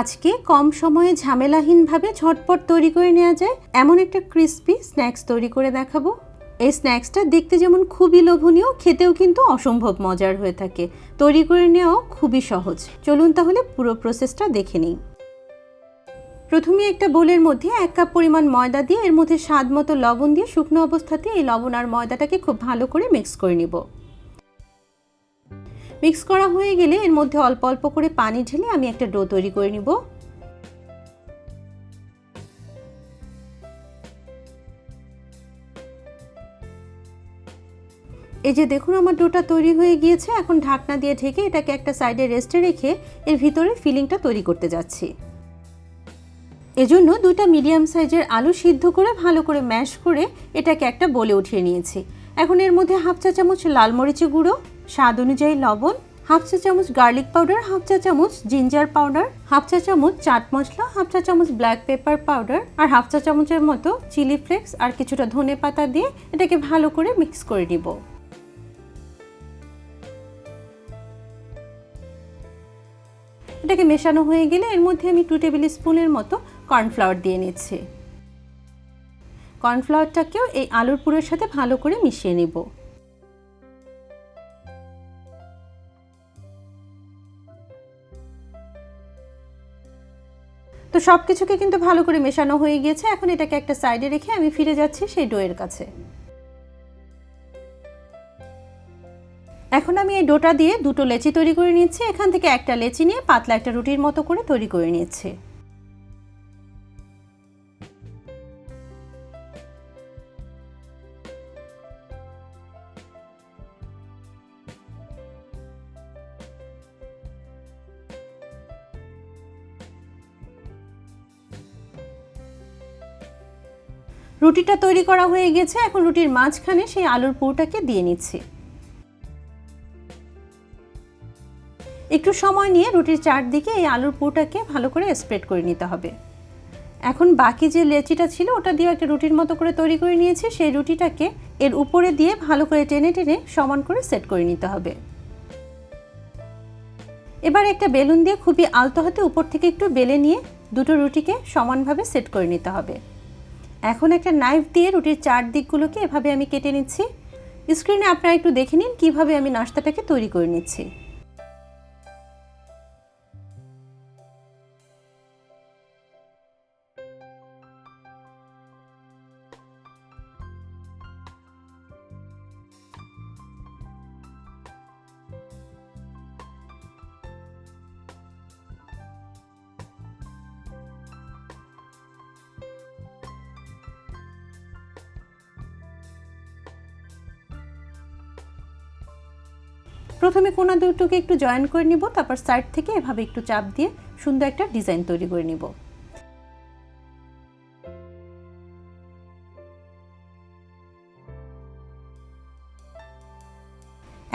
আজকে কম সময়ে ঝামেলাহীনভাবে ঝটপট তৈরি করে নেওয়া যায়, এমন একটা ক্রিস্পি স্ন্যাক্স তৈরি করে দেখাবো। এই স্ন্যাক্সটা দেখতে যেমন খুবই লোভনীয়, খেতেও কিন্তু অসম্ভব মজার হয়ে থাকে। তৈরি করে নেওয়াও খুবই সহজ। চলুন তাহলে পুরো প্রসেসটা দেখে নিই। প্রথমে একটা বোলের মধ্যে এক কাপ পরিমাণ ময়দা দিয়ে এর মধ্যে স্বাদ মতো লবণ দিয়ে শুকনো অবস্থাতে এই লবণ আর ময়দাটাকে খুব ভালো করে মিক্স করে নিব। মিক্স করা হয়ে গেলে এর মধ্যে অল্প অল্প করে পানি ঢেলে আমি একটা ডো তৈরি করে নিব। এই যে দেখুন আমার ডোটা তৈরি হয়ে গিয়েছে, এখন ঢাকনা দিয়ে ঢেকে এটাকে একটা সাইডে রেস্টে রেখে এর ভিতরে ফিলিংটা তৈরি করতে যাচ্ছি। এজন্য দুইটা মিডিয়াম সাইজের আলু সিদ্ধ করে ভালো করে ম্যাশ করে এটাকে একটা বলে উঠিয়ে নিয়েছি। এখন এর মধ্যে হাফ চা চামচ লাল মরিচের গুঁড়ো স্বাদ অনুযায়ী লবণ, হাফ চা চামচ গার্লিক পাউডার, হাফ চা চামচ জিঞ্জার পাউডার, হাফ চা চামচ চাট মশলা, হাফ চা চামচ ব্ল্যাক পেপার পাউডার আর হাফ চা চামচের মতো চিলি ফ্লেক্স আর কিছুটা ধনে পাতা দিয়ে এটাকে ভালো করে মিক্স করে নিব। এটাকে মেশানো হয়ে গেলে এর মধ্যে আমি টু টেবিল স্পুনের মতো কর্নফ্লাওয়ার দিয়ে নিচ্ছি। কর্নফ্লাওয়ারটাকেও এই আলুর পুরের সাথে ভালো করে মিশিয়ে নেব। তো সব কিছুকে কিন্তু ভালো করে মেশানো হয়ে গিয়েছে। এখন এটাকে একটা সাইডে রেখে আমি ফিরে যাচ্ছি সেই ডোয়ের কাছে। এখন আমি এই ডোটা দিয়ে দুটো লেচি তৈরি করে নিচ্ছি। এখান থেকে একটা লেচি নিয়ে পাতলা একটা রুটির মতো করে তৈরি করে নিচ্ছি। রুটিটা তৈরি করা হয়ে গেছে। এখন রুটির মাঝখানে সেই আলুর পুরটাকে দিয়ে নিচ্ছি। একটু সময় নিয়ে রুটির চারদিকে এই আলুর পুরটাকে ভালো করে স্প্রেড করে নিতে হবে। এখন বাকি যে লেচিটা ছিল, ওটা দিয়ে একটা রুটির মতো করে তৈরি করে নিয়েছি। সেই রুটিটাকে এর উপরে দিয়ে ভালো করে টেনে টেনে সমান করে সেট করে নিতে হবে। এবার একটা বেলুন দিয়ে খুবই আলতো হাতে উপর থেকে একটু বেলে নিয়ে দুটো রুটিকে সমানভাবে সেট করে নিতে হবে। এখন একটা নাইফ দিয়ে রুটির চারদিকগুলোকে এভাবে আমি কেটে নিচ্ছি। স্ক্রিনে আপনারা একটু দেখে নিন কীভাবে আমি নাস্তাটাকে তৈরি করে নিচ্ছি। প্রথমে কোনা দুটোকে একটু জয়েন করে নিব, তারপর সাইড থেকে এভাবে একটু চাপ দিয়ে সুন্দর একটা ডিজাইন তৈরি করে নিব।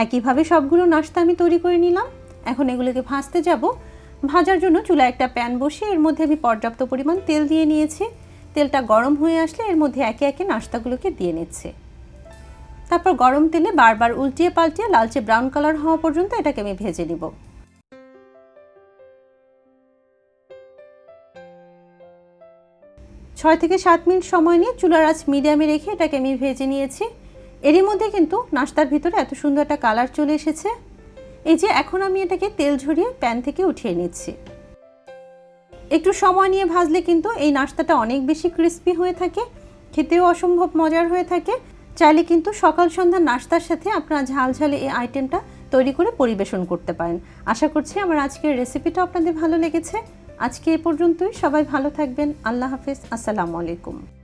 একইভাবে সবগুলো নাস্তা আমি তৈরি করে নিলাম। এখন এগুলোকে ভাজতে যাব। ভাজার জন্য চুলায় একটা প্যান বসিয়ে এর মধ্যে আমি পর্যাপ্ত পরিমাণ তেল দিয়ে নিয়েছি। তেলটা গরম হয়ে আসলে এর মধ্যে একে একে নাস্তাগুলোকে দিয়ে নিচ্ছে। তারপর গরম তেলে বারবার উল্টিয়ে পাল্টিয়ে লালচে ব্রাউন কালার হওয়া পর্যন্ত এটাকে আমি ভেজে নিব। ছয় থেকে সাত মিনিট সময় নিয়ে চুলার আঁচ মিডিয়ামে রেখে এটাকে আমি ভেজে নিয়েছি। এরই মধ্যে কিন্তু নাস্তার ভিতরে এত সুন্দর একটা কালার চলে এসেছে। এই যে এখন আমি এটাকে তেল ঝরিয়ে প্যান থেকে উঠিয়ে নিচ্ছি। একটু সময় নিয়ে ভাজলে কিন্তু এই নাস্তাটা অনেক বেশি ক্রিস্পি হয়ে থাকে, খেতেও অসম্ভব মজার হয়ে থাকে। চাইলে কিন্তু সকাল সন্ধ্যা নাস্তার সাথে আপনারা ঝাল ঝালে এই আইটেমটা তৈরি করে পরিবেশন করতে পারেন। আশা করছি আমার আজকের রেসিপিটা আপনাদের ভালো লেগেছে। আজকে এ পর্যন্তই। সবাই ভালো থাকবেন। আল্লাহ হাফেজ। আসসালামু আলাইকুম।